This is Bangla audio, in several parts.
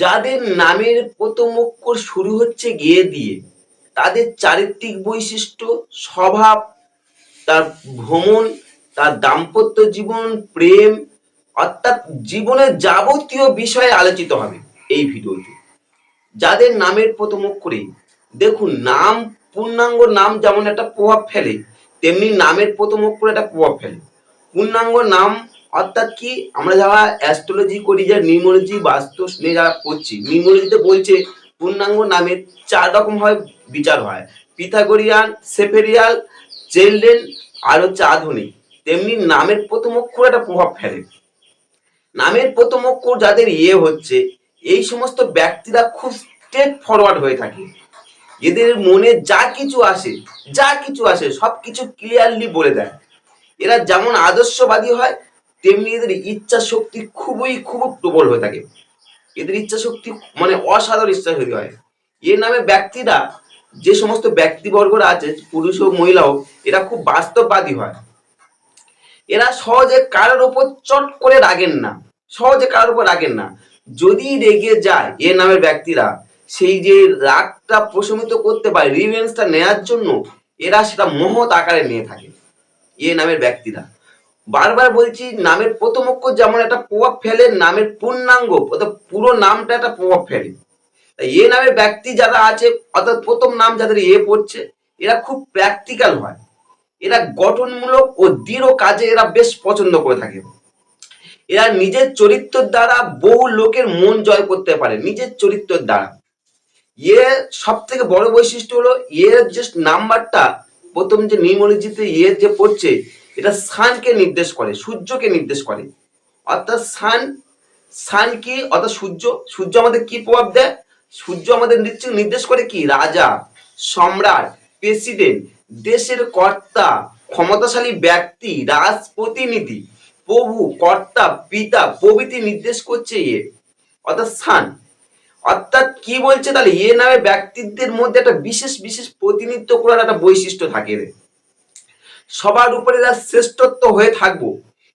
যাদের নামের প্রথম অক্ষর শুরু হচ্ছে গিয়ে দিয়ে, তাদের চারিত্রিক বৈশিষ্ট্য, স্বভাব, তার ভ্রমণ, তার দাম্পত্য জীবন, প্রেম, অর্থাৎ জীবনের যাবতীয় বিষয়ে আলোচিত হবে এই ভিডিওতে। যাদের নামের প্রথম অক্ষরে, দেখুন নাম, পূর্ণাঙ্গ নাম যেমন একটা প্রভাব ফেলে, তেমনি নামের প্রথম অক্ষরে একটা প্রভাব ফেলে। পূর্ণাঙ্গ নাম অর্থাৎ কি, আমরা যারা অ্যাস্ট্রোলজি করি যা নিউমোলজি বাস্তু নিয়ে যারা পড়ছি নিউমোলজিতে বলছে পূর্ণাঙ্গ নামের চার রকম হয়, বিচার হয়। পিথাগোরিয়ান, সেফেরিয়াল চেলডেন আর হচ্ছে আধুনিক। তেমনি নামের প্রথম অক্ষর একটা প্রভাব ফেলে। নামের প্রথম অক্ষর যাদের ইয়ে হচ্ছে, এই সমস্ত ব্যক্তিরা খুব স্ট্রেট ফরওয়ার্ড হয়ে থাকে। এদের মনে যা কিছু আসে, যা কিছু আসে সব কিছু ক্লিয়ারলি বলে দেয়। এরা যেমন আদর্শবাদী হয় তেমনি এদের ইচ্ছা শক্তি খুবই খুব প্রবল হয়ে থাকে। এদের ইচ্ছা শক্তি মানে অসাধারণ ইচ্ছা শক্তি হয়। এ নামে ব্যক্তিরা, যে সমস্ত ব্যক্তিবর্গরা আছে, পুরুষ ও মহিলা হোক, এরা খুব বাস্তববাদী হয়। এরা সহজে কারোর ওপর চট করে রাগেন না। সহজে কারোর উপর রাগেন না। যদি রেগে যায় এ নামের ব্যক্তিরা, সেই যে রাগটা প্রশমিত করতে পারে রিভেন্সটা নেয়ার জন্য, এরা সেটা মহৎ আকারে নিয়ে থাকে। এ নামের ব্যক্তিরা। বারবার বলছি, নামের প্রথম অক্ষর যেমন একটা প্রভাব ফেলে, নামের পূর্ণাঙ্গ, অর্থাৎ পুরো নামটা একটা প্রভাব ফেলে। এ নামের ব্যক্তি যারা আছে, অর্থাৎ প্রথম নাম যাদের এ পড়ছে, এরা খুব প্র্যাকটিক্যাল হয়। এরা গঠনমূলক ও দৃঢ় কাজে এরা বেশ পছন্দ করে থাকে। এরা নিজের চরিত্রের দ্বারা বহু লোকের মন জয় করতে পারে, নিজের চরিত্রের দ্বারা। এ সব থেকে বড় বৈশিষ্ট্য হলো, এর যে নাম্বারটা প্রথম যে নিউমোলজিতে এর যে পড়ছে এটা সানকে নির্দেশ করে, সূর্যকে নির্দেশ করে। অর্থাৎ সান সান কি অর্থাৎ সূর্য সূর্য আমাদের কি প্রভাব দেয়? সূর্য আমাদের নির্দেশ নির্দেশ করে কি? রাজা, সম্রাট প্রেসিডেন্ট দেশের কর্তা, ক্ষমতাশালী ব্যক্তি রাজ প্রতিনিধি প্রভু, কর্তা, পিতা, প্রভৃতি নির্দেশ করছে ইয়ে অর্থাৎ সান অর্থাৎ কি বলছে? তাহলে এ নামে ব্যক্তিত্বের মধ্যে একটা বিশেষ বিশেষ প্রতিনিধিত্ব করার একটা বৈশিষ্ট্য থাকে। সবার উপরে এরা শ্রেষ্ঠত্ব হয়ে থাকব।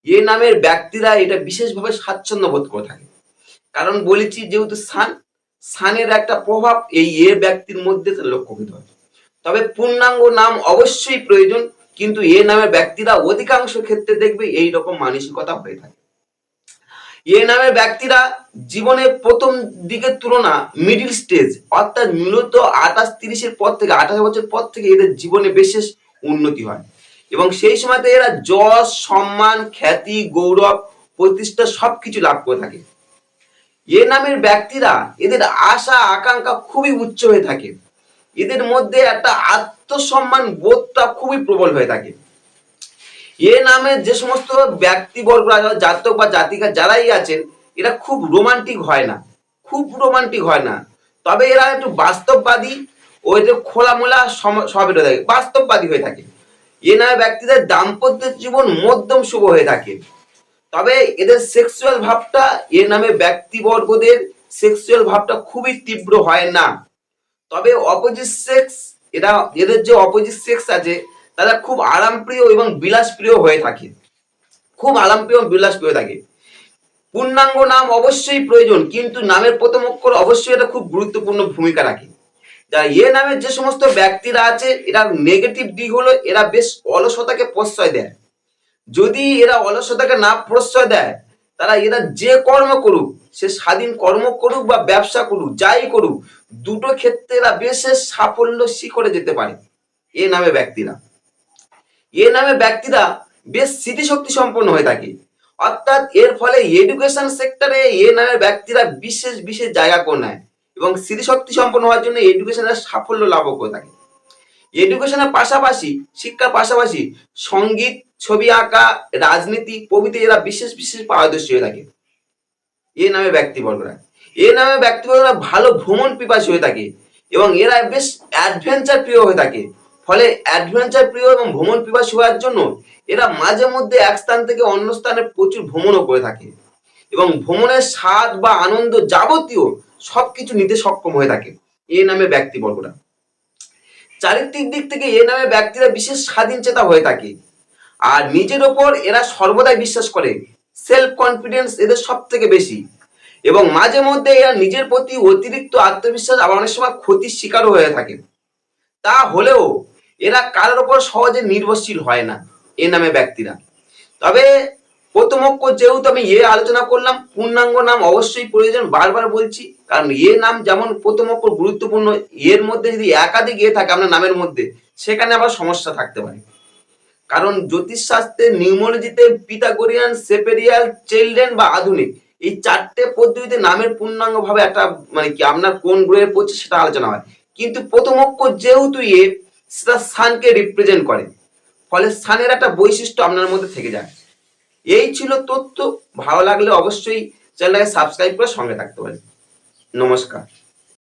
এ নামের ব্যক্তিরা এটা বিশেষভাবে স্বাচ্ছন্দ্য বোধ করে থাকে। কারণ বলেছি, যেহেতু সান, সানের একটা প্রভাব এই এ ব্যক্তির মধ্যে লক্ষ্যকৃত হয়। তবে পূর্ণাঙ্গ নাম অবশ্যই প্রয়োজন, কিন্তু এ নামের ব্যক্তিরা অধিকাংশ ক্ষেত্রে দেখবে এই রকম মানসিকতা হয়ে থাকে। এ নামের ব্যক্তিরা জীবনের প্রথম দিকের তুলনা মিডিল স্টেজ, অর্থাৎ মূলত আঠাশ তিরিশের পর থেকে, আঠাশ বছর পর থেকে এদের জীবনে বিশেষ উন্নতি হয়। এবং সেই সময়তে এরা যশ, সম্মান, খ্যাতি, গৌরব, প্রতিষ্ঠা সবকিছু লাভ করে থাকে। এ নামের ব্যক্তিরা এদের আশা, আকাঙ্ক্ষা খুবই উচ্চ হয়ে থাকে। এদের মধ্যে একটা আত্মসম্মান বোধটা খুবই প্রবল হয়ে থাকে। এ নামে যে সমস্ত ব্যক্তিবর্গ জাতক বা জাতিকা যারাই আছেন, এরা খুব রোমান্টিক হয় না। খুব রোমান্টিক হয় না। তবে এরা একটু বাস্তববাদী ও এদের খোলামোলা থাকে। বাস্তববাদী হয়ে থাকে। এ নামে ব্যক্তিদের দাম্পত্য জীবন মধ্যম শুভ হয়ে থাকে। তবে এদের সেক্সুয়াল ভাবটা এ নামে ব্যক্তিবর্গদের সেক্সুয়াল ভাবটা খুবই তীব্র হয় না। তবে অপোজিট সেক্স এরা, এদের যে অপোজিট সেক্স আছে, তারা খুব আরামপ্রিয় এবং বিলাসপ্রিয় হয়ে থাকে। খুব আরামপ্রিয় এবং বিলাসপ্রিয় থাকে। পূর্ণাঙ্গ নাম অবশ্যই প্রয়োজন, কিন্তু নামের প্রথম অক্ষর অবশ্যই এটা খুব গুরুত্বপূর্ণ ভূমিকা রাখে। যারা এ নামের যে সমস্ত ব্যক্তিরা আছে, এরা নেগেটিভ দিক হলো এরা বেশ অলসতাকে প্রশ্রয় দেয়। যদি এরা অলসতাকে না প্রশ্রয় দেয়, তারা এরা যে কর্ম করুক, সে স্বাধীন কর্ম করুক বা ব্যবসা করুক, যাই করুক, দুটো ক্ষেত্রে এরা বিশেষ সাফল্য শিখরে যেতে পারে এ নামে ব্যক্তিরা। এ নামে ব্যক্তিরা বেশ স্মৃতিশক্তি সম্পন্ন হয়ে থাকে। অর্থাৎ এর ফলে এডুকেশন সেক্টরে এ নামের ব্যক্তিরা বিশেষ বিশেষ জায়গা করে নেয়। এবং স্মৃতিশক্তি সম্পন্ন হওয়ার জন্য এডুকেশনের সাফল্য লাভও করে থাকে। এডুকেশনের পাশাপাশি, শিক্ষার পাশাপাশি সংগীত, ছবি আঁকা, রাজনীতি, প্রভৃতি এরা বিশেষ বিশেষ পারদর্শী হয়ে থাকে। এ নামে ব্যক্তিবর্গরা। এ নামে ব্যক্তিবর্গরা ভালো ভ্রমণ পিপাসী হয়ে থাকে এবং এরা বেশ অ্যাডভেঞ্চার প্রিয় হয়ে থাকে। ফলে অ্যাডভেঞ্চার প্রিয় এবং ভ্রমণ পিপাসী হওয়ার জন্য এরা মাঝে মধ্যে এক স্থান থেকে অন্য স্থানে প্রচুর ভ্রমণও করে থাকে। এবং ভ্রমণের স্বাদ বা আনন্দ যাবতীয় সবকিছু নিতে সক্ষম হয়ে থাকে এ নামে ব্যক্তিবর্গরা চারিত্রিক দিক থেকে এ নামে ব্যক্তিরা বিশেষ স্বাধীন চেতা হয়ে থাকে। আর নিজের ওপর এরা সর্বদাই বিশ্বাস করে সেলফ কনফিডেন্স এদের সব থেকে বেশি। এবং মাঝে মধ্যে এরা নিজের প্রতি অতিরিক্ত আত্মবিশ্বাস আবার অনেক সময় ক্ষতির শিকারও হয়ে থাকে। তা হলেও এরা কারোর ওপর সহজে নির্ভরশীল হয় না, এ নামে ব্যক্তিরা। তবে প্রথম অক্ষর যেহেতু আমি এ আলোচনা করলাম, পূর্ণাঙ্গ নাম অবশ্যই প্রয়োজন, বারবার বলছি, কারণ এ নাম যেমন প্রথম অক্ষর গুরুত্বপূর্ণ, এর মধ্যে যদি একাধিক এ থাকে আপনার নামের মধ্যে, সেখানে আবার সমস্যা থাকতে পারে। কারণ জ্যোতিষ জ্যোতিষশাস্ত্রে, নিউমোলজিতে, পিথাগোরিয়ান, সেপেরিয়াল, চিলড্রেন বা আধুনিক, এই চারটে পদ্ধতিতে নামের পূর্ণাঙ্গ ভাবে একটা মানে কি আপনার কোন গ্রহে পড়ছে সেটা আলোচনা হয়। কিন্তু প্রথম অক্ষর যেহেতু এ, সেটা স্থানকে রিপ্রেজেন্ট করে, ফলে স্থানের একটা বৈশিষ্ট্য আপনার মধ্যে থেকে যায়। এই ছিল তথ্য। ভালো লাগলে অবশ্যই চ্যানেলটাকে সাবস্ক্রাইব করে সঙ্গে থাকতে পারেন। নমস্কার।